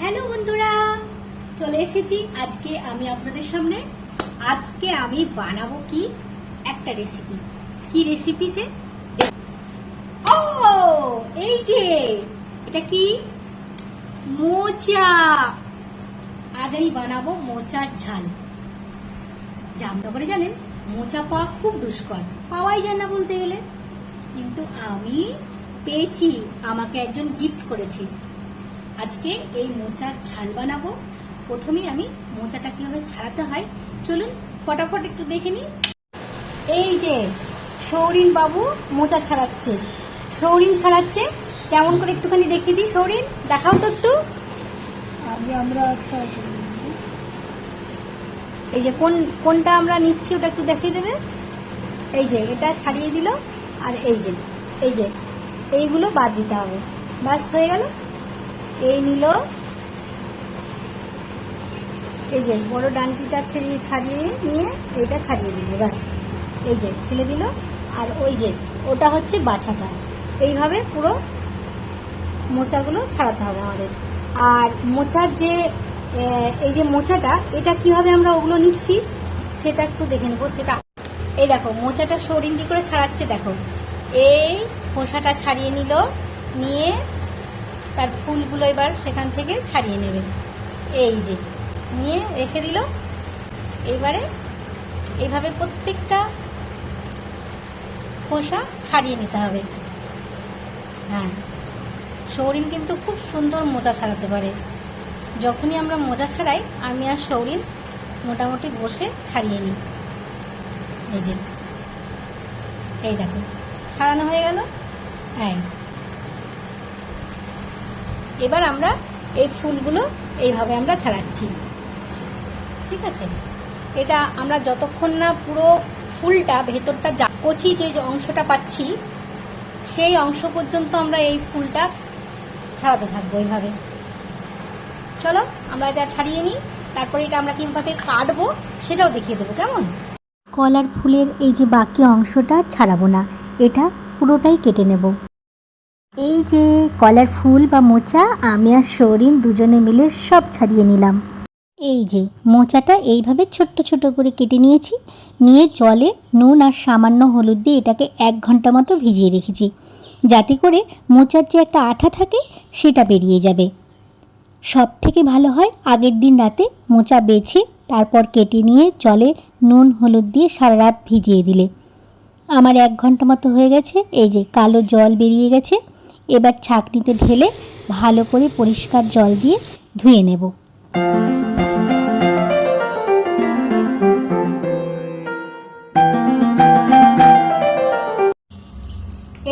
Hello বন্ধুরা, চলে এসেছি। আজকে আমি আপনাদের সামনে। আজকে আমি বানাবো কি? একটা রেসিপি কি রেসিপি সে? ও, এই যে, এটা কি? মোচা। আজ আমি বানাবো মোচার ঝাল। জামনগরে জানেন, মোচা পাওয়া খুব দুষ্কর। পাওয়াই যায় না বলতে গেলে। কিন্তু আমি পেয়েছি, আমাকে একজন গিফট করেছে। আজকে এই মোচার ঝাল বানাবো। প্রথমেই আমি মোচাটা কীভাবে ছাড়াতে হয় চলুন ফটাফট একটু দেখে নিই। এই যে সৌরিন বাবু মোচা ছাড়াচ্ছে। সৌরিন ছাড়াচ্ছে কেমন করে একটুখানি দেখিয়ে দিই। সৌরিন দেখাও তো একটু। আগে আমরা একটা এই যে কোন কোনটা আমরা নিচ্ছি ওটা একটু দেখিয়ে দেবে। এই যে এটা ছাড়িয়ে দিল আর এই যে এই যে এইগুলো বাদ দিতে হবে। বাস হয়ে গেল। এই নিল। এই যে, বড় ডান্টিটা ছাড়িয়ে ছাড়িয়ে নিয়ে এইটা ছাড়িয়ে দিল, ব্যাস। এই যে, ফেলে দিল। আর ওই যে, ওটা হচ্ছে বাছাটা। এইভাবে পুরো মোচাগুলো ছাড়াতে হবে আমাদের। আর মোচার যে এই যে মোচাটা, এটা কীভাবে আমরা ওগুলো নিচ্ছি, সেটা একটু দেখে নেব। সেটা, এই দেখো, মোচাটা সরিন কি করে ছাড়াচ্ছে দেখো। এই খোসাটা ছাড়িয়ে নিল, নিয়ে তার ফুলগুলো এবার সেখান থেকে ছাড়িয়ে নেবে। এই যে, নিয়ে রেখে দিল। এবারে এইভাবে প্রত্যেকটা খোসা ছাড়িয়ে নিতে হবে। হ্যাঁ সৌরিন কিন্তু খুব সুন্দর মোজা ছাড়াতে পারে। যখনই আমরা মোজা ছাড়াই, আমি আর সৌরিন মোটামুটি বসে ছাড়িয়ে নিই। এই যে, এই দেখো, ছাড়ানো হয়ে গেল। হ্যাঁ এবার আমরা এই ফুলগুলো এইভাবে আমরা ছাড়াচ্ছি। ঠিক আছে? এটা আমরা যতক্ষণ না পুরো ফুলটা ভেতরটা যা কচি যে অংশটা পাচ্ছি, সেই অংশ পর্যন্ত আমরা এই ফুলটা ছাড়াতে থাকব এইভাবে। চলো, আমরা এটা ছাড়িয়ে নিই। তারপরে এটা আমরা কীভাবে কাটবো সেটাও দেখিয়ে দেবো, কেমন? কলার ফুলের এই যে বাকি অংশটা ছাড়াবো না, এটা পুরোটাই কেটে নেব। এই যে কলার ফুল বা মোচা, আমি আর শরিন দুজনে মিলে সব ছাড়িয়ে নিলাম। এই যে মোচাটা এইভাবে ছোট্ট ছোট করে কেটে নিয়েছি। নিয়ে জলে নুন আর সামান্য হলুদ দিয়ে এটাকে এক ঘণ্টা মতো ভিজিয়ে রেখেছি। যাতে করে মোচার যে একটা আঠা থাকে, সেটা বেরিয়ে যাবে। সব থেকে ভালো হয় আগের দিন রাতে মোচা বেছে, তারপর কেটে নিয়ে জলে নুন, হলুদ দিয়ে সারা রাত ভিজিয়ে দিলে। আমার এক ঘণ্টা মতো হয়ে গেছে, এই যে কালো জল বেরিয়ে গেছে। এবার ছাঁকনিতে ঢেলে ভালো করে পরিষ্কার জল দিয়ে ধুয়ে নেব।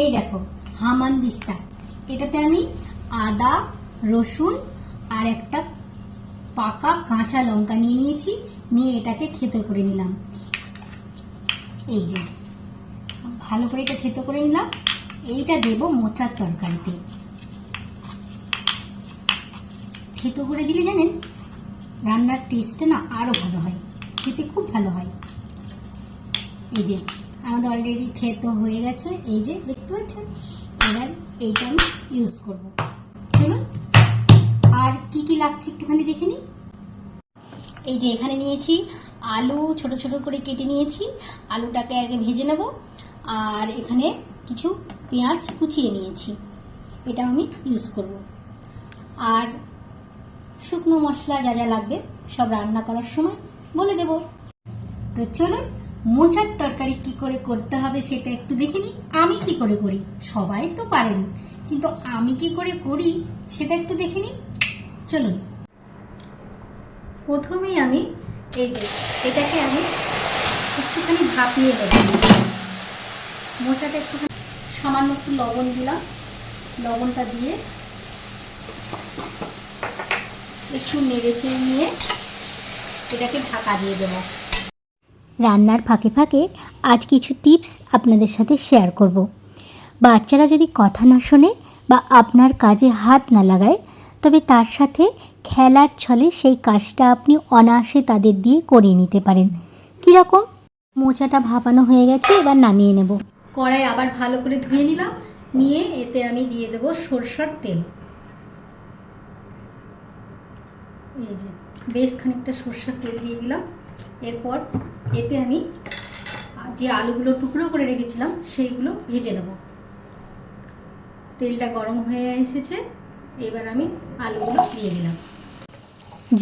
এই দেখো, হামান দিস্তা। এটাতে আমি আদা, রসুন আর একটা পাকা কাঁচা লঙ্কা নিয়ে নিয়েছি, নিয়ে এটাকে থেতো করে নিলাম। এই যে, ভালো করে এটা থেতো করে নিলাম। এইটা দেব মোচার তরকারিতে। থেতো করে দিলে জানেন, রান্নার টেস্টটা না আরও ভালো হয়, খেতে খুব ভালো হয়। এই যে, আমাদের অলরেডি থেতো হয়ে গেছে, এই যে দেখতে পাচ্ছেন? এবার এইটা আমি ইউজ করব। চলুন, আর কি কি লাগছে একটুখানি দেখে নিই। এই যে এখানে নিয়েছি আলু, ছোট ছোট করে কেটে নিয়েছি, আলুটাকে আগে ভেজে নেব। আর এখানে কিছু পেঁয়াজ কুচিয়ে নিয়েছি। এটা আমি ইউজ করব। আর শুকনো মশলা যা যা লাগবে সব রান্না করার সময় বলে দেবো। তো চলুন, মোচার তরকারি কি করে করতে হবে সেটা একটু দেখে নিই। আমি কি করে করি? সবাই তো পারেন, কিন্তু আমি কি করে করি সেটা একটু দেখে নিই। চলুন। প্রথমেই আমি এই যে, এটাকে আমি একটুখানি ভাপিয়ে দেব মোচাটা একটুখানি সামান্য একটু লবণ দিলাম। লবণটা দিয়ে একটু নেড়ে চেড়ে নিয়ে এটাকে ঢাকা দিয়ে দেবো। রান্নার ফাঁকে ফাঁকে আজ কিছু টিপস আপনাদের সাথে শেয়ার করব। বাচ্চারা যদি কথা না শোনে বা আপনার কাজে হাত না লাগায়, তবে তার সাথে খেলার ছলে সেই কাজটা আপনি অনায়াসে তাদের দিয়ে করিয়ে নিতে পারেন। কীরকম মোচাটা ভাপানো হয়ে গেছে, এবার নামিয়ে নেব। কড়াই আবার ভালো করে ধুয়ে নিলাম। নিয়ে এতে আমি দিয়ে দেবো সরষার তেল। এই যে, বেশ খানিকটা সর্ষের তেল দিয়ে দিলাম। এরপর এতে আমি যে আলুগুলো টুকরো করে রেখেছিলাম, সেইগুলো ভেজে নেব। তেলটা গরম হয়ে এসেছে, এবার আমি আলুগুলো দিয়ে দিলাম।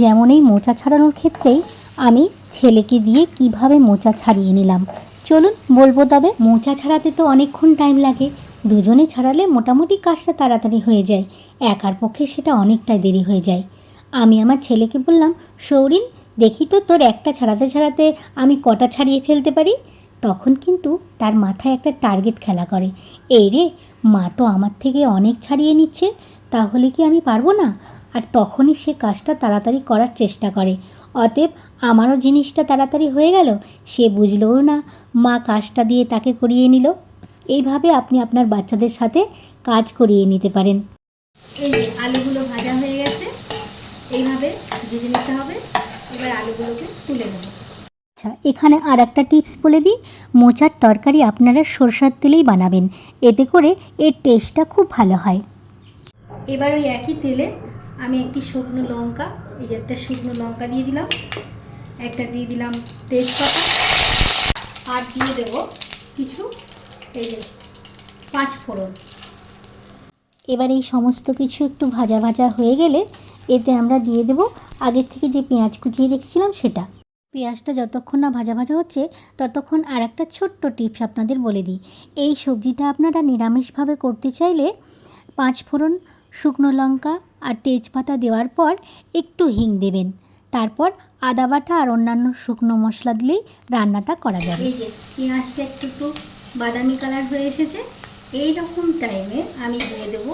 যেমন এই মোচা ছাড়ানোর ক্ষেত্রেই আমি ছেলেকে দিয়ে কীভাবে মোচা ছাড়িয়ে নিলাম চলুন বলব তবে মোচা ছাড়াতে তো অনেকক্ষণ টাইম লাগে। দুজনে ছাড়ালে মোটামুটি কাজটা তাড়াতাড়ি হয়ে যায়। একার পক্ষে সেটা অনেকটাই দেরি হয়ে যায়। আমি আমার ছেলেকে বললাম, সৌরিন, দেখি তো তোর একটা ছাড়াতে ছাড়াতে আমি কটা ছাড়িয়ে ফেলতে পারি? তখন কিন্তু তার মাথায় একটা টার্গেট খেলা করে। এই রে, মা তো আমার থেকে অনেক ছাড়িয়ে নিচ্ছে, তাহলে কি আমি পারব না? আর তখনই সে কাজটা তাড়াতাড়ি করার চেষ্টা করে। অতএব আমারও জিনিসটা তাড়াতাড়ি হয়ে গেল? সে বুঝলও না। মা কাজটা দিয়ে তাকে করিয়ে নিল। এইভাবে আপনি আপনার বাচ্চাদের সাথে কাজ করিয়ে নিতে পারেন। এই যে আলুগুলো ভাজা হয়ে গেছে। এইভাবে ভেজে নিতে হবে। এবার আলুগুলোকে তুলে নেব। আচ্ছা এখানে আর একটা টিপস বলে দিই। মোচার তরকারি আপনারা সরষার তেলেই বানাবেন। এতে করে এর টেস্টটা খুব ভালো হয়। এবার ওই একই তেলে আমি একটি শুকনো লঙ্কা, এই যে একটা শুকনো লঙ্কা দিয়ে দিলাম। একটা দিয়ে দিলাম তেজপাতা। আর দিয়ে দেব কিছু, এই যে পাঁচ ফোড়ন। এবার এই সমস্ত কিছু একটু ভাজা ভাজা হয়ে গেলে এতে আমরা দিয়ে দেব আগের থেকে যে পেঁয়াজ কুচিয়ে রেখেছিলাম সেটা। পেঁয়াজটা যতক্ষণ না ভাজা ভাজা হচ্ছে, ততক্ষণ আর একটা ছোট্ট টিপস আপনাদের বলে দিই। এই সবজিটা আপনারা নিরামিষভাবে করতে চাইলে পাঁচ ফোড়ন, শুকনো লঙ্কা আর তেজপাতা দেওয়ার পর একটু হিং দেবেন। তারপর আদা বাটা আর অন্যান্য শুকনো মশলা দিলেই রান্নাটা করা যাবে। এই যে পেঁয়াজটা একটু একটু বাদামি কালার হয়ে এসেছে। এই রকম টাইমে আমি দিয়ে দেবো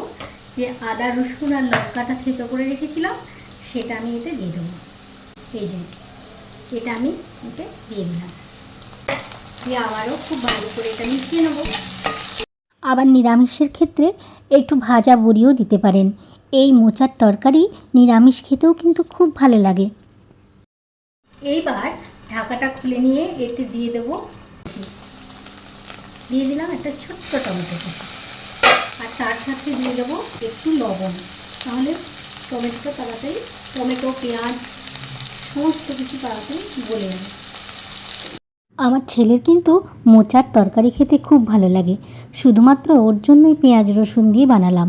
যে আদা রসুন আর লঙ্কাটা থেতো করে রেখেছিলাম সেটা আমি এতে দিয়ে দেবো। এই যে এটা আমি এতে দিয়ে দিলাম। দিয়ে আবারও খুব ভালো করে এটা মিশিয়ে নেব। আবার নিরামিষের ক্ষেত্রে একটু ভাজা বড়িও দিতে পারেন। এই মোচার তরকারি নিরামিষ খেতেও কিন্তু খুব ভালো লাগে। এইবার ঢাকাটা খুলে নিয়ে এতে দিয়ে দেবো দিয়ে দিলাম একটা ছোট্ট টমেটো আর তার সাথে দিয়ে দেবো একটু লবণ। তাহলে টমেটোটা তাড়াতাড়ি টমেটো পেঁয়াজ সমস্ত কিছু তাড়াতাড়ি গলে যাবে। আমার ছেলের কিন্তু মোচার তরকারি খেতে খুব ভালো লাগে। শুধুমাত্র ওর জন্যই পেঁয়াজ রসুন দিয়ে বানালাম।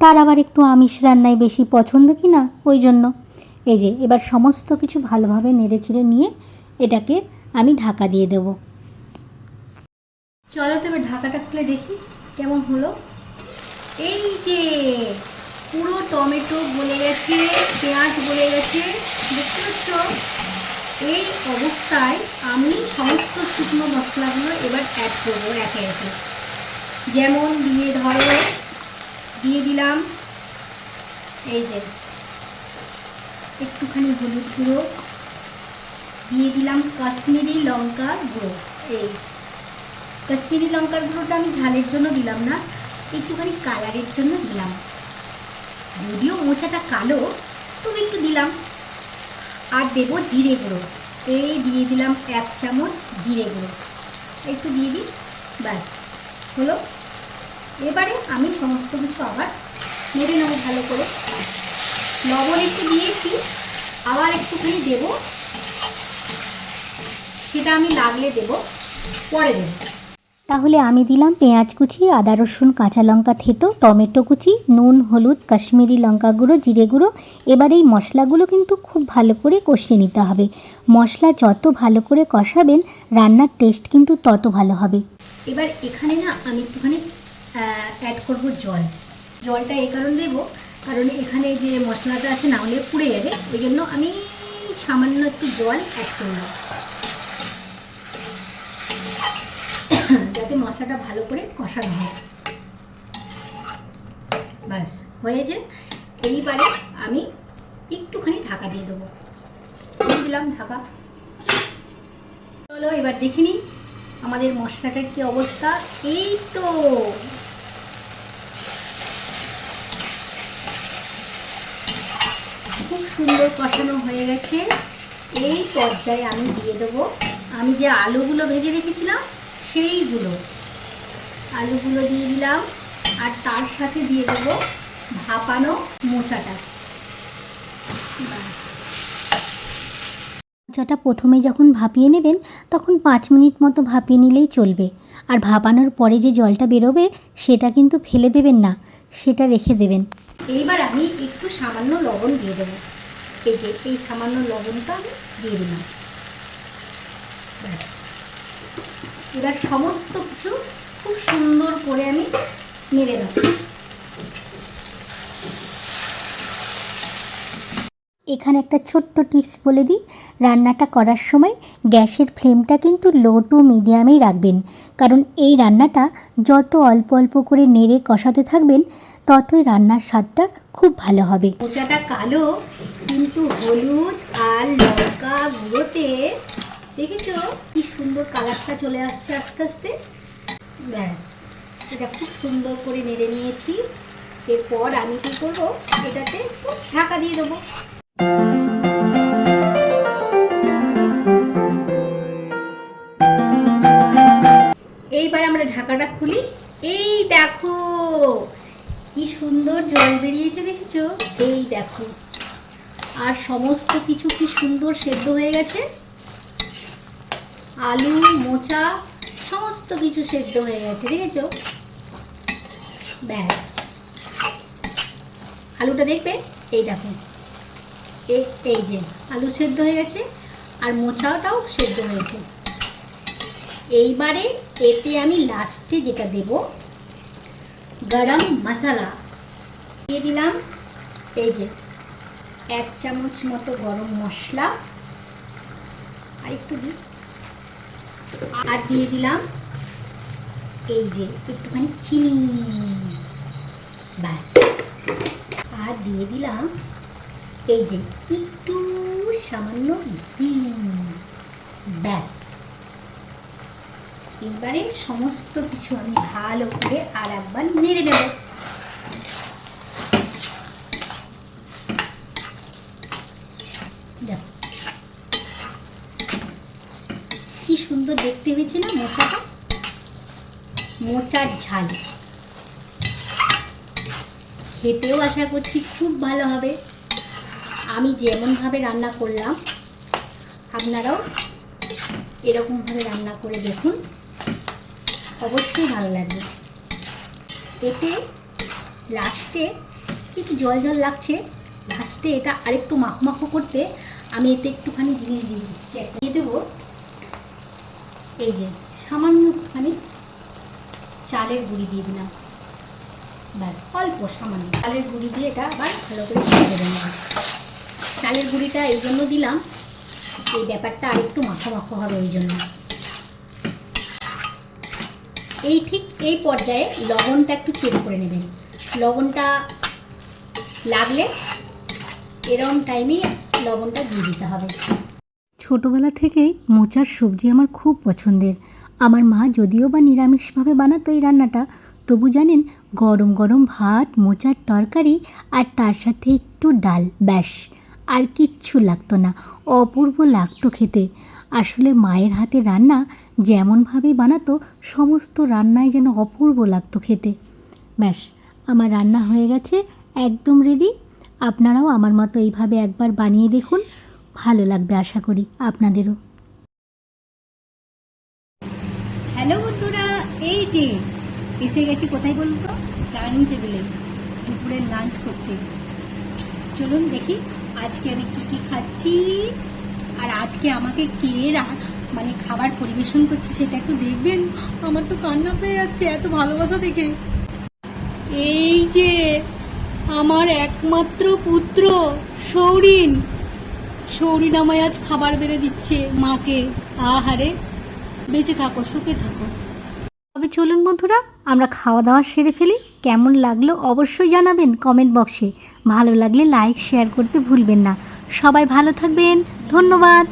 তার আবার একটু আমিষ রান্নায় বেশি পছন্দ কি না? ওই জন্য। এই যে, এবার সমস্ত কিছু ভালোভাবে নেড়ে চেড়ে নিয়ে এটাকে আমি ঢাকা দিয়ে দেবো। চলো তো এবার ঢাকাটা খুলে দেখি কেমন হলো। এই যে, পুরো টমেটো গলে গেছে, পেঁয়াজ গলে গেছে, দেখতে পাচ্ছ? এই অবস্থায় আমি সমস্ত শুকনো মশলাগুলো এবার অ্যাড করব একে একে। যেমন দিয়ে ধরো দিয়ে দিলাম। এই যে, একটুখানি হলুদ গুঁড়ো। দিয়ে দিলাম কাশ্মীরি লঙ্কার গুঁড়ো। এই, কাশ্মীরি লঙ্কার গুঁড়োটা আমি ঝালের জন্য দিলাম না, একটুখানি কালারের জন্য দিলাম। যদিও মোচাটা কালো, তবু একটু দিলাম। আর দেব জিরে গুঁড়ো। এই দিয়ে দিলাম এক চামচ জিরে গুঁড়ো। একটু দিয়ে দিই, ব্যাস। হলো? এবারে আমি সমস্ত কিছু আবার নেড়ে নেব ভালো করে লবণ একটু দিয়েছি আবার একটুখানি দেবো। সেটা আমি লাগলে দেবো পরে দেবো। তাহলে আমি দিলাম পেঁয়াজ কুচি আদা রসুন কাঁচা লঙ্কা থেতো টমেটো কুচি নুন হলুদ কাশ্মীরি লঙ্কা গুঁড়ো জিরে গুঁড়ো। এবার এই মশলাগুলো কিন্তু খুব ভালো করে কষিয়ে নিতে হবে। মশলা যত ভালো করে কষাবেন রান্নার টেস্ট কিন্তু তত ভালো হবে। এবার এখানে না আমি একটুখানি অ্যাড করব জল। জলটা এই কারণে দেবো, কারণ এখানে যে মশলাটা আছে না হলে পুড়ে যাবে, ওই জন্য আমি সামান্য একটু জল অ্যাড করলাম যাতে মশলাটা ভালো করে কষানো হয়। ব্যাস, হয়েছে। এইবারে আমি একটুখানি ঢাকা দিয়ে দেবো। দিলাম ঢাকা। চলো, এবার দেখে নিই আমাদের মশলাটার কি অবস্থা। এই তো খুব সুন্দর কষানো হয়ে গেছে। এই পর্যায়ে আমি দিয়ে দেবো। আমি যে আলুগুলো ভেজে রেখেছিলাম, সেইগুলো। আলুগুলো দিয়ে দিলাম, আর তার সাথে দিয়ে দেবো ভাপানো মোচাটা। মোচাটা প্রথমে যখন ভাপিয়ে নেবেন, তখন পাঁচ মিনিট মতো ভাপিয়ে নিলেই চলবে। আর ভাপানোর পরে যে জলটা বেরোবে, সেটা কিন্তু ফেলে দেবেন না, সেটা রেখে দেবেন। এইবার আমি একটু সামান্য লবণ দিয়ে দেবো। যে এই সামান্য লবণটা আমি দিয়ে দিলাম। এবার সমস্ত কিছু খুব সুন্দর করে আমি নেড়ে দেবো এখানে একটা ছোট্ট টিপস বলে দিই, রান্নাটা করার সময় গ্যাসের ফ্লেমটা কিন্তু লো টু মিডিয়ামেই রাখবেন। কারণ এই রান্নাটা যত অল্প অল্প করে নেড়ে কষাতে থাকবেন ততই রান্নার স্বাদটা খুব ভালো হবে। মোচাটা কালো, কিন্তু হলুদ আর লঙ্কা গুঁড়োতে, দেখেছ? কি সুন্দর কালারটা চলে আসছে আস্তে আস্তে। ব্যাস, এটা খুব সুন্দর করে নেড়ে নিয়েছি। এরপর আমি কী করব? এটাতে ঢাকা দিয়ে দেবো। এইবার আমরা ঢাকাটা খুলি। এই দেখো সুন্দর জল বেরিয়েছে দেখেছ? এই দেখো। আর সমস্ত কিছু কি সুন্দর সেদ্ধ হয়ে গেছে? আলু, মোচা, সমস্ত কিছু সেদ্ধ হয়ে গেছে, দেখেছ? ব্যাস। আলুটা দেখবে? এই দেখো। এই যে, আলু সেদ্ধ হয়ে গেছে, আর মোচাটাও সেদ্ধ হয়েছে। এইবারে এতে আমি লাস্টে যেটা দেব, গরম মশলা। দিয়ে দিলাম। এই যে, এক চামচ মতো গরম মশলা। আর একটু দিই। আর দিয়ে দিলাম এই যে একটুখানি চিনি। ব্যাস। আর দিয়ে দিলাম এই যে একটু সামান্য ঘি। ব্যাস। এবারে সমস্ত কিছু আমি ভালো করে আর একবার নেড়ে নেব দেখো কি সুন্দর দেখতে হয়েছে না, মোচাটা? মোচার ঝাল। খেতেও আশা করছি খুব ভালো হবে। আমি যেমনভাবে রান্না করলাম, আপনারাও এরকমভাবে রান্না করে দেখুন। অবশ্যই ভালো লাগবে। এতে লাস্টে একটু জল জল লাগছে। লাস্টে এটা আরেকটু মাখো মাখো করতে আমি এতে একটুখানি জিনিস দিয়ে দিচ্ছি। দিয়ে দেবো? এই যে, সামান্য একটুখানি চালের গুঁড়ি দিয়ে দিলাম। ব্যাস, অল্প সামান্য। চালের গুঁড়ি দিয়ে এটা আবার ভালো করে ছেড়ে দেবেন চালের গুঁড়িটা এই জন্য দিলাম এই ব্যাপারটা আরেকটু মাখো মাখো হবে ওই জন্য। এই ঠিক এই পর্যায়ে লবণটা একটু চেক করে নেবেন। লবণটা লাগলে এরকম টাইমেই লবণটা দিয়ে দিতে হবে। ছোটোবেলা থেকেই মোচার সবজি আমার খুব পছন্দের। আমার মা যদিও বা নিরামিষভাবে বানাতো এই রান্নাটা, তবু জানেন, গরম গরম ভাত, মোচার তরকারি আর তার সাথে একটু ডাল, ব্যাস। আর কিচ্ছু লাগতো না, অপূর্ব লাগতো খেতে। আসলে মায়ের হাতে রান্না যেমনভাবে বানাতো, সমস্ত রান্নাই যেন অপূর্ব লাগতো খেতে। ব্যাস, আমার রান্না হয়ে গেছে, একদম রেডি আপনারাও আমার মতো এইভাবে একবার বানিয়ে দেখুন। ভালো লাগবে, আশা করি, আপনাদেরও। হ্যালো বন্ধুরা, এই যে, এসে গেছি কোথায় বলুন তো? ডাইনিং টেবিলে, দুপুরের লাঞ্চ করতে। চলুন দেখি, আজকে আমি কি কি খাচ্ছি, আর আজকে আমাকে কে মানে খাবার পরিবেশন করছে সেটা একটু দেখবেন। আমার তো কান্না পেয়ে যাচ্ছে, এত ভালোবাসা দেখে। এই যে, আমার একমাত্র পুত্র, সৌরিন। সৌরিন আমায় আজ খাবার বেড়ে দিচ্ছে মাকে। আহারে, বেঁচে থাকো, সুখে থাকো। তবে চলুন বন্ধুরা, আমরা খাওয়া দাওয়া সেরে ফেলি। কেমন লাগল অবশ্যই জানাবেন কমেন্ট বক্সে। ভালো লাগলে লাইক, শেয়ার করতে ভুলবেন না। সবাই ভালো থাকবেন। ধন্যবাদ।